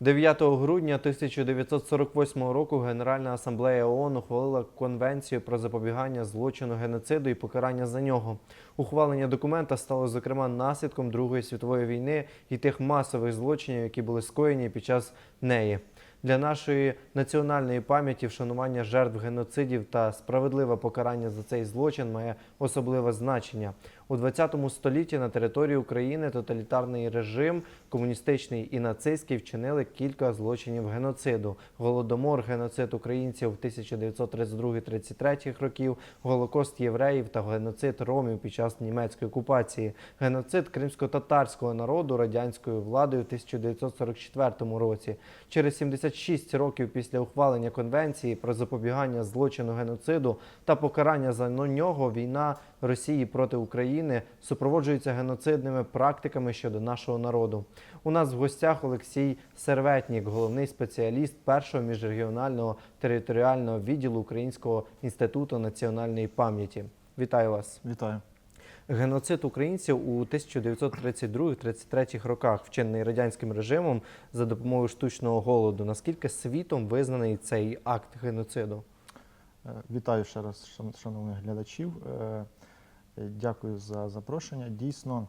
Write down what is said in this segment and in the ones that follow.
9 грудня 1948 року Генеральна асамблея ООН ухвалила конвенцію про запобігання злочину геноциду і покарання за нього. Ухвалення документа стало зокрема наслідком Другої світової війни і тих масових злочинів, які були скоєні під час неї. Для нашої національної пам'яті вшанування жертв геноцидів та справедливе покарання за цей злочин має особливе значення. У 20 столітті на території України тоталітарний режим, комуністичний і нацистський вчинили кілька злочинів геноциду: голодомор, геноцид українців 1932-33 років, голокост євреїв та геноцид ромів під час німецької окупації, геноцид кримсько-татарського народу радянською владою в 1944 році. Через 76 років після ухвалення конвенції про запобігання злочину геноциду та покарання за нього війна Росії проти України супроводжується геноцидними практиками щодо нашого народу. У нас в гостях Олексій Серветнік, головний спеціаліст першого міжрегіонального територіального відділу Українського інституту національної пам'яті. Вітаю вас. Вітаю. Геноцид українців у 1932-33 роках, вчинений радянським режимом за допомогою штучного голоду. Наскільки світом визнаний цей акт геноциду? Е, Вітаю ще раз, шановних глядачів. Е, Дякую за запрошення. Дійсно,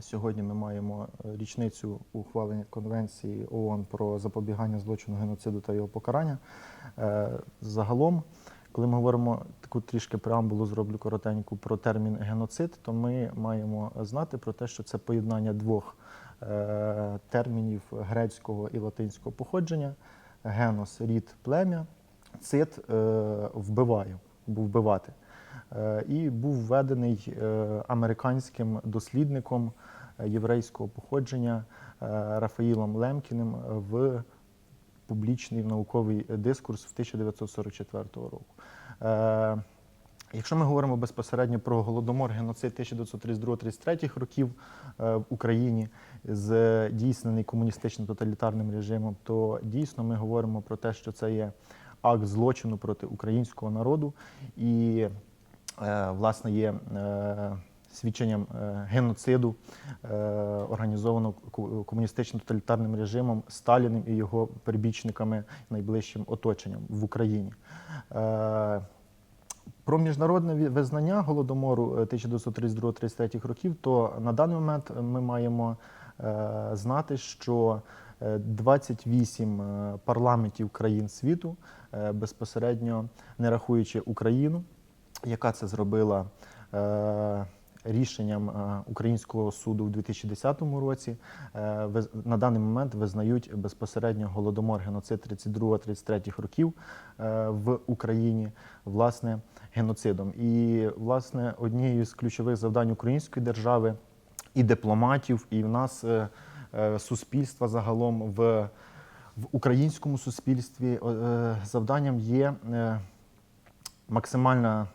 сьогодні ми маємо річницю ухвалення Конвенції ООН про запобігання злочину геноциду та його покарання. Е, Загалом, коли ми говоримо таку трішки преамбулу, зроблю коротеньку про термін геноцид, то ми маємо знати про те, що це поєднання двох е, термінів грецького і латинського походження: генос рід плем'я, цит е, вбиваю, був вбивати. Е, І був введений американським дослідником єврейського походження Рафаїлом Лемкіним в публічний науковий дискурс в 1944 року. Е, Якщо ми говоримо безпосередньо про голодомор, геноцид 1932-33 років е, в Україні, здійснений комуністичним тоталітарним режимом, то дійсно ми говоримо про те, що це є акт злочину проти українського народу і, е, власне, є свідченням е, геноциду, е, організованого комуністичним тоталітарним режимом Сталіним і його прибічниками найближчим оточенням в Україні. Е, про міжнародне визнання голодомору е, 1932-33 років, то на даний момент ми маємо знати, що е, 28 е, парламентів країн світу, безпосередньо не рахуючи Україну, яка це зробила рішенням е, українського суду в 2010 році, е, на даний момент визнають безпосередньо голодомор геноцид 32-33 років е, в Україні власне геноцидом. І власне однією з ключових завдань української держави і дипломатів, і в нас суспільства загалом в, в українському суспільстві завданням є максимальне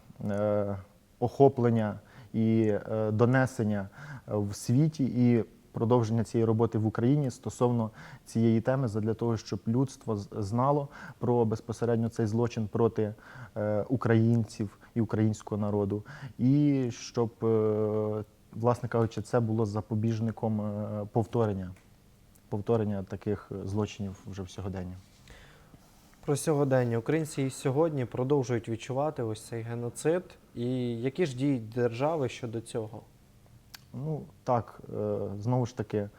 охоплення і е, донесення в світі і продовження цієї роботи в Україні стосовно цієї теми, для того, щоб людство знало про безпосередньо цей злочин проти е, українців і українського народу, і щоб, е, власне кажучи, це було запобіжником е, повторення, повторення таких злочинів вже в сьогоденні. Про сьогодення українці і сьогодні продовжують відчувати ось цей геноцид. І які ж дії держави щодо цього? Ну так, е, знову ж таки,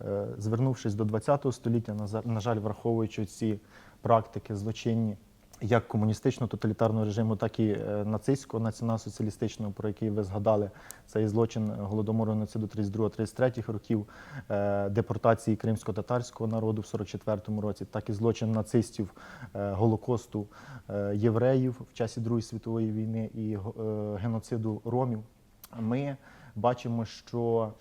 е, звернувшись до ХХ століття, на жаль, враховуючи ці практики злочинні як комуністичного тоталітарного режиму, так і е, нацистського націонал-соціалістичного, про який ви згадали, цей злочин голодомору геноциду 32-33 років, е, депортації кримсько-татарського народу в 44-му році, так і злочин нацистів е, голокосту євреїв в часі Другої світової війни і геноциду ромів. Ми бачимо, що,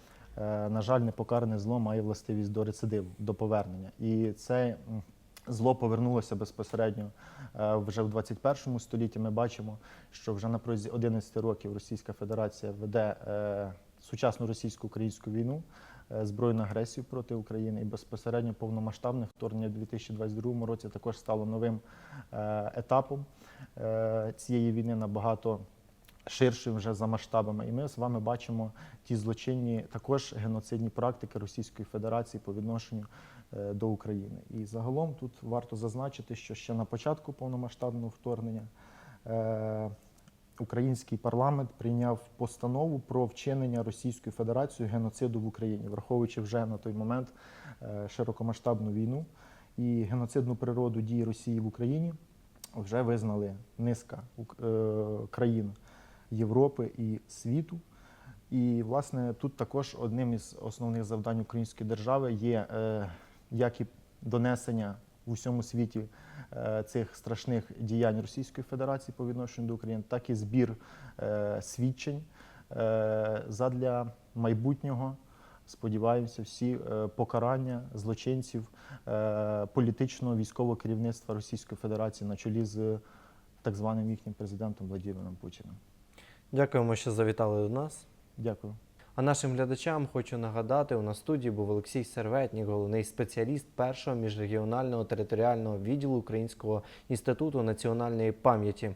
на жаль, непокаране зло має властивість до рецидиву, до повернення. І це зло повернулося безпосередньо е, вже в 21 столітті. Ми бачимо, що вже на протязі 11 років Російська Федерація веде е, сучасну російсько-українську війну. е, Збройну агресію проти України і безпосередньо повномасштабне вторгнення в 2022 році також стало новим етапом цієї війни набагато ширшим вже за масштабами. І ми з вами бачимо ті злочинні також геноцидні практики Російської Федерації по відношенню е, до України. І загалом тут варто зазначити, що ще на початку повномасштабного вторгнення е, український парламент прийняв постанову про вчинення Російською Федерацією геноциду в Україні, враховуючи вже на той момент е, широкомасштабну війну і геноцидну природу дій Росії в Україні вже визнали низка країн Європи і світу. І, власне, тут також одним із основних завдань української держави є е, як і донесення в усьому світі е, цих страшних діянь Російської Федерації по відношенню до України, так і збір е, свідчень е, задля майбутнього. Сподіваємося, всі е, покарання злочинців е, політичного військового керівництва Російської Федерації на чолі з так званим їхнім президентом Владимиром Путіним. Дякуємо, що завітали до нас. Дякую. А нашим глядачам хочу нагадати, у нас в студії був Олексій Серветнік, головний спеціаліст першого міжрегіонального територіального відділу Українського інституту національної пам'яті.